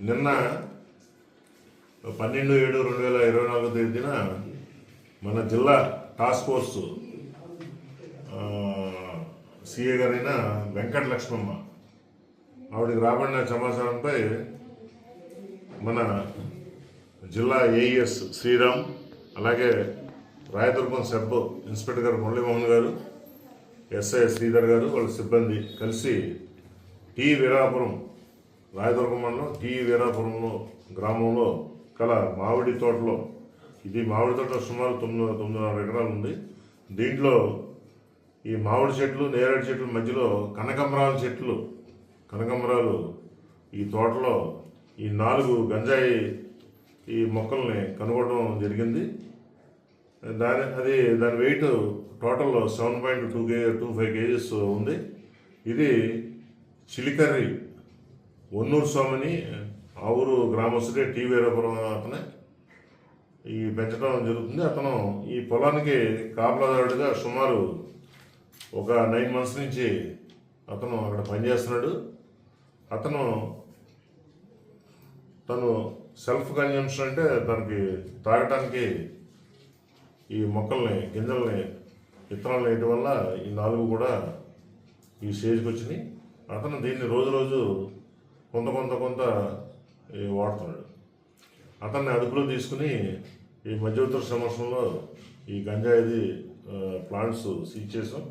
నిన్న పన్నెండు ఏడు రెండు వేల ఇరవై నాలుగో తేదీన మన జిల్లా టాస్క్ ఫోర్స్ సిఏ గారైన వెంకట లక్ష్మమ్మ ఆవిడకి రాబడిన సమాచారంపై మన జిల్లా ఏఈఎస్ శ్రీరామ్ అలాగే రాయదుర్గం సబ్ ఇన్స్పెక్టర్ గారు మురళీమోహన్ గారు ఎస్ఐ శ్రీధర్ గారు వాళ్ళ సిబ్బంది కలిసి టి వీరాపురం రాయదుర్గం మండలం టి వీరాపురంలో గ్రామంలో కల మామిడి తోటలో. ఇది మామిడి తోట సుమారు తొమ్మిది తొమ్మిదిన్నర ఎకరాలు ఉంది. దీంట్లో ఈ మామిడి చెట్లు నేరేడు చెట్ల మధ్యలో కనకమరాల చెట్లు. కనకమరాలు ఈ తోటలో ఈ నాలుగు గంజాయి ఈ మొక్కల్ని కనుగొనడం జరిగింది. దాని అది దాని weight total seven point two K two five kgs ఉంది. ఇది చిలికర్రి ఒన్నూరు స్వామిని ఆ గ్రామస్తుడే టీ వీరపురం అతనే. ఈ పెంచడం జరుగుతుంది. అతను ఈ పొలానికి కాపలాదారుడిగా సుమారు ఒక నైన్ మంత్స్ నుంచి అతను అక్కడ పనిచేస్తున్నాడు. అతను తను సెల్ఫ్ కన్జంప్షన్ అంటే తనకి తాగటానికి ఈ మొక్కల్ని గింజల్ని విత్తనాలు వేయటం వల్ల ఈ నాలుగు కూడా ఈ స్టేజ్కి వచ్చినాయి. అతను దీన్ని రోజు రోజు కొంత కొంత కొంత వాడుతున్నాడు. అతన్ని అదుపులో తీసుకుని ఈ మధ్యవర్తుల సంవత్సరంలో ఈ గంజాయిది ప్లాంట్స్ సీజ్ చేసాం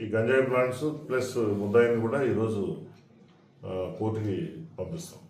ఈ గంజాయి ప్లాంట్స్ ప్లస్ ముద్దాయిని కూడా ఈరోజు కోర్టుకి పంపిస్తాం.